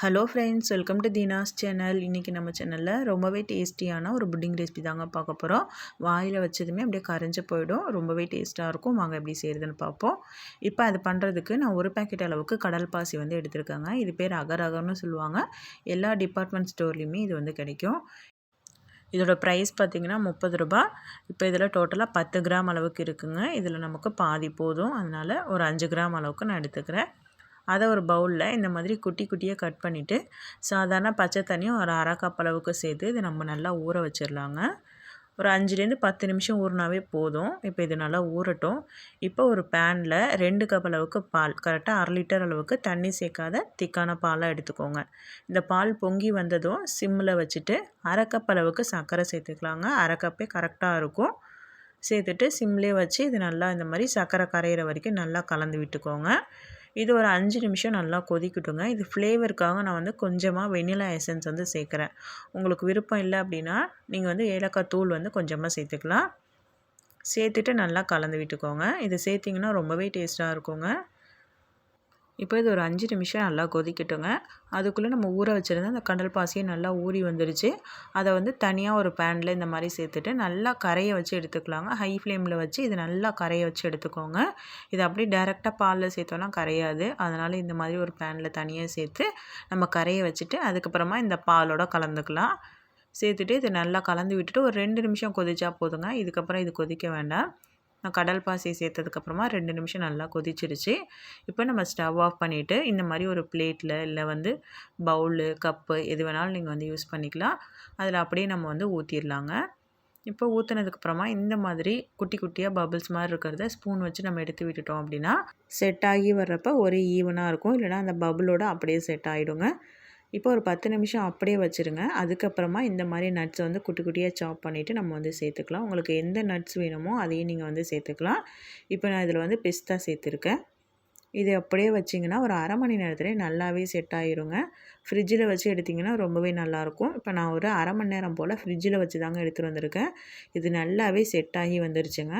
Hello friends welcome to Deena's channel இன்றைக்கி நம்ம சேனலில் ரொம்பவே டேஸ்டியான ஒரு புட்டிங் ரெசிபி தாங்க பார்க்க போகிறோம் வாயில் வச்சதுமே அப்படியே கரைஞ்சி போயிடும். ரொம்பவே டேஸ்ட்டாக இருக்கும். வாங்க எப்படி செய்கிறதுன்னு பார்ப்போம். இப்போ அது பண்ணுறதுக்கு நான் ஒரு பேக்கெட் அளவுக்கு கடல் பாசி வந்து எடுத்திருக்கேங்க. இது பேர் அகர் அகர்னு சொல்லுவாங்க. எல்லா டிபார்ட்மெண்ட் ஸ்டோர்லேயுமே இது வந்து கிடைக்கும். இதோட ப்ரைஸ் பார்த்திங்கன்னா முப்பது ரூபா. இப்போ இதில் டோட்டலாக பத்து கிராம் அளவுக்கு இருக்குங்க. இதில் நமக்கு பாதி போதும். அதனால் ஒரு அஞ்சு கிராம் அளவுக்கு நான் எடுத்துக்கிறேன். அதை ஒரு பவுலில் இந்த மாதிரி குட்டி குட்டியாக கட் பண்ணிவிட்டு சாதாரண பச்சை தண்ணியும் ஒரு அரை கப் அளவுக்கு சேர்த்து இதை நம்ம நல்லா ஊற வச்சிடலாங்க. ஒரு அஞ்சுலேருந்து பத்து நிமிஷம் ஊறினாவே போதும். இப்போ இது நல்லா ஊறட்டும். இப்போ ஒரு பேனில் ரெண்டு கப் அளவுக்கு பால் கரெக்டாக அரை லிட்டர் அளவுக்கு தண்ணி சேர்க்காத திக்கான பாலாக எடுத்துக்கோங்க. இந்த பால் பொங்கி வந்ததும் சிம்மில் வச்சுட்டு அரை கப் அளவுக்கு சர்க்கரை சேர்த்துக்கலாங்க. அரை கப்பே கரெக்டாக இருக்கும். சேர்த்துட்டு சிம்லேயே வச்சு இது நல்லா இந்த மாதிரி சர்க்கரை கரையிற வரைக்கும் நல்லா கலந்து விட்டுக்கோங்க. இது ஒரு அஞ்சு நிமிஷம் நல்லா கொதிக்கட்டுங்க. இது ஃப்ளேவருக்காக நான் வந்து கொஞ்சமாக வெனிலா எசன்ஸ் வந்து சேர்க்குறேன். உங்களுக்கு விருப்பம் இல்லை அப்படின்னா நீங்கள் வந்து ஏலக்காய் தூள் வந்து கொஞ்சமாக சேர்த்துக்கலாம். சேர்த்துட்டு நல்லா கலந்து விட்டுக்கோங்க. இது சேர்த்திங்கன்னா ரொம்பவே டேஸ்ட்டாக இருக்குங்க. இப்போ இது ஒரு அஞ்சு நிமிஷம் நல்லா கொதிக்கட்டுங்க. அதுக்குள்ளே நம்ம ஊற வச்சுருந்தா அந்த கடல் பாசியை நல்லா ஊறி வந்துருச்சு. அதை வந்து தனியாக ஒரு பேனில் இந்த மாதிரி சேர்த்துட்டு நல்லா கரையை வச்சு எடுத்துக்கலாங்க. ஹை ஃப்ளேமில் வச்சு இது நல்லா கரையை வச்சு எடுத்துக்கோங்க. இது அப்படியே டேரெக்டாக பாலில் சேர்த்தோன்னா கரையாது. அதனால் இந்த மாதிரி ஒரு பேனில் தனியாக சேர்த்து நம்ம கரையை வச்சுட்டு அதுக்கப்புறமா இந்த பாலோட கலந்துக்கலாம். சேர்த்துட்டு இது நல்லா கலந்து விட்டுட்டு ஒரு ரெண்டு நிமிஷம் கொதிச்சா போதுங்க. இதுக்கப்புறம் இது கொதிக்க வேண்டாம். நான் கடல் பாசி சேர்த்ததுக்கப்புறமா ரெண்டு நிமிஷம் நல்லா கொதிச்சிருச்சு. இப்போ நம்ம ஸ்டவ் ஆஃப் பண்ணிவிட்டு இந்த மாதிரி ஒரு பிளேட்டில் இல்லை வந்து பவுலு கப்பு எது வேணாலும் நீங்கள் வந்து யூஸ் பண்ணிக்கலாம். அதில் அப்படியே நம்ம வந்து ஊற்றிடலாங்க இப்போ ஊற்றுனதுக்கப்புறமா இந்த மாதிரி குட்டி குட்டியாக பபிள்ஸ் மாதிரி இருக்கிறத ஸ்பூன் வச்சு நம்ம எடுத்து விட்டுட்டோம் அப்படின்னா செட் ஆகி வர்றப்போ ஒரே ஈவனாக இருக்கும். இல்லைனா அந்த பபுளோட அப்படியே செட் ஆகிடுங்க இப்போ ஒரு பத்து நிமிஷம் அப்படியே வச்சுருங்க. அதுக்கப்புறமா இந்த மாதிரி நட்ஸை வந்து குட்டி குட்டியாக சாப் பண்ணிவிட்டு நம்ம வந்து சேர்த்துக்கலாம். உங்களுக்கு எந்த நட்ஸ் வேணுமோ அதையும் நீங்கள் வந்து சேர்த்துக்கலாம். இப்போ நான் இதில் வந்து பிஸ்தா சேர்த்துருக்கேன். இது அப்படியே வச்சிங்கன்னா ஒரு அரை மணி நேரத்துலேயே நல்லாவே செட் ஆகிருங்க ஃப்ரிட்ஜில் வச்சு எடுத்திங்கன்னா ரொம்பவே நல்லாயிருக்கும். இப்போ நான் ஒரு அரை மணி நேரம் போல் ஃப்ரிட்ஜில் வச்சு தாங்க எடுத்துகிட்டு வந்திருக்கேன். இது நல்லாவே செட் ஆகி வந்துருச்சுங்க.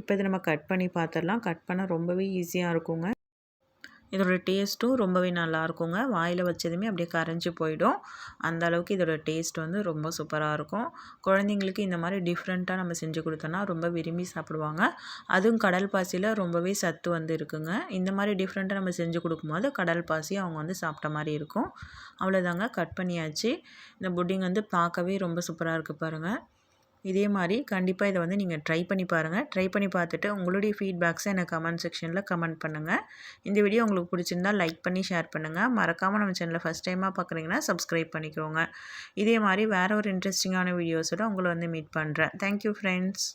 இப்போ இதை நம்ம கட் பண்ணி பார்த்துடலாம். கட் பண்ண ரொம்பவே ஈஸியாக இருக்குங்க. இதோட டேஸ்ட்டும் ரொம்பவே நல்லாயிருக்குங்க. வாயில் வச்சதுமே அப்படியே கரைஞ்சி போயிடும். அந்த அளவுக்கு இதோட டேஸ்ட் வந்து ரொம்ப சூப்பராக இருக்கும். குழந்தைங்களுக்கு இந்த மாதிரி டிஃப்ரெண்ட்டாக நம்ம செஞ்சு கொடுத்தோன்னா ரொம்ப விரும்பி சாப்பிடுவாங்க. அதுவும் கடல் பாசியில் ரொம்பவே சத்து வந்து இருக்குங்க. இந்த மாதிரி டிஃப்ரெண்ட்டாக நம்ம செஞ்சு கொடுக்கும்போது கடல் பாசி அவங்க வந்து சாப்பிட்ட மாதிரி இருக்கும். அவ்வளோதாங்க கட் பண்ணியாச்சு. இந்த புட்டிங் வந்து பார்க்கவே ரொம்ப சூப்பராக இருக்குது பாருங்கள் இதே மாதிரி கண்டிப்பாக இதை வந்து நீங்கள் ட்ரை பண்ணி பாருங்கள் ட்ரை பண்ணி பார்த்துட்டு உங்களுடைய ஃபீட்பேக்ஸை எனக்கு கமெண்ட் செக்ஷனில் கமெண்ட் பண்ணுங்கள் இந்த வீடியோ உங்களுக்கு பிடிச்சிருந்தால் லைக் பண்ணி ஷேர் பண்ணுங்கள் மறக்காமல் நம்ம சேனலில் ஃபஸ்ட் டைமாக பார்க்குறீங்கன்னா சப்ஸ்கிரைப் பண்ணிக்கோங்க. இதே மாதிரி வேறு ஒரு இன்ட்ரெஸ்டிங்கான வீடியோஸோட உங்களை வந்து மீட் பண்ணுறேன் தேங்க்யூ ஃப்ரெண்ட்ஸ்